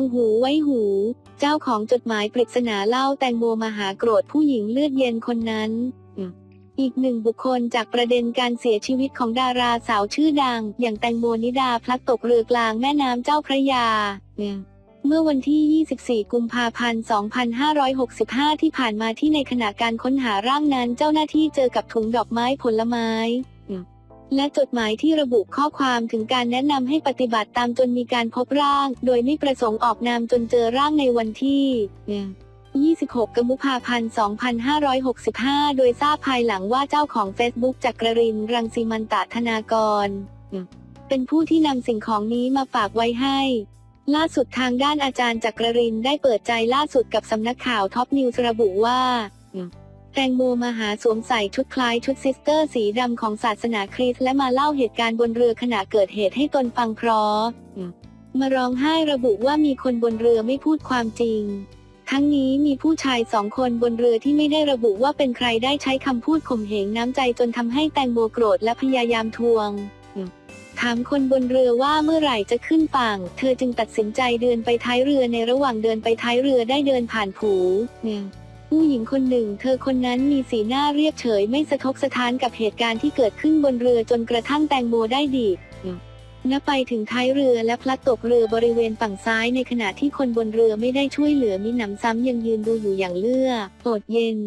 งหูไว้หู เจ้าของจดหมายปริศนาเล่าแตงโมมาหาโกรธผู้หญิงเลือดเย็นคนนั้นอืมอีกหนึ่งบุคคลจากประเด็นการเสียชีวิตของดาราสาวชื่อดัง อย่างแตงโมนิดาพลัดตกเรือกลางแม่น้ำเจ้าพระยาอืมเมื่อวันที่ 24 กุมภาพันธ์ 2565 ที่ผ่านมาที่ในขณะการค้นหาร่างนั้น เจ้าหน้าที่เจอกับถุงดอกไม้ผลไม้ และจดหมายที่ระบุข้อความถึงการแนะนำให้ปฏิบัติตามจนมีการพบร่าง โดยไม่ประสงค์ออกนามจนเจอร่างในวันที่ 26 กมุภาพันธ์ 2565 โดยทราบภายหลังว่าเจ้าของ Facebook จักรริน รังสีมันตะธนากร เป็นผู้ที่นำสิ่งของนี้มาฝากไว้ให้ ล่าสุดทางด้านอาจารย์จักรรินได้เปิดใจล่าสุดกับสำนักข่าวท็อปนิวส์ระบุว่า แตงโมมาหาสวมใส่ชุดคล้ายชุดซิสเตอร์สีดำของศาสนาคริสต์และมาเล่าเหตุการณ์บนเรือขณะเกิดเหตุให้ตนฟังพราะมาร้องไห้ระบุว่ามีคนบนเรือไม่พูดความจริง ทั้งนี้มีผู้ชายสองคนบนเรือที่ไม่ได้ระบุว่าเป็นใครได้ใช้คำพูดข่มเหงน้ำใจจนทำให้แตงโมโกรธและพยายามทวงถามคนบนเรือว่าเมื่อไหร่จะขึ้นฝั่ง เธอจึงตัดสินใจเดินไปท้ายเรือในระหว่างเดินไปท้ายเรือได้เดินผ่านผูเนี่ย ผู้หญิงคนหนึ่ง เธอคนนั้นมีสีหน้าเรียบเฉยไม่สะทกสะท้านกับเหตุการณ์ที่เกิดขึ้นบนเรือจนกระทั่งแตงโมได้ดีดณไปถึงท้ายเรือและพลัดตกเรือบริเวณฝั่งซ้ายในขณะที่คนบนเรือไม่ได้ช่วยเหลือมิหนำซ้ำยังยืนดูอยู่อย่างเลือดโอดเย็น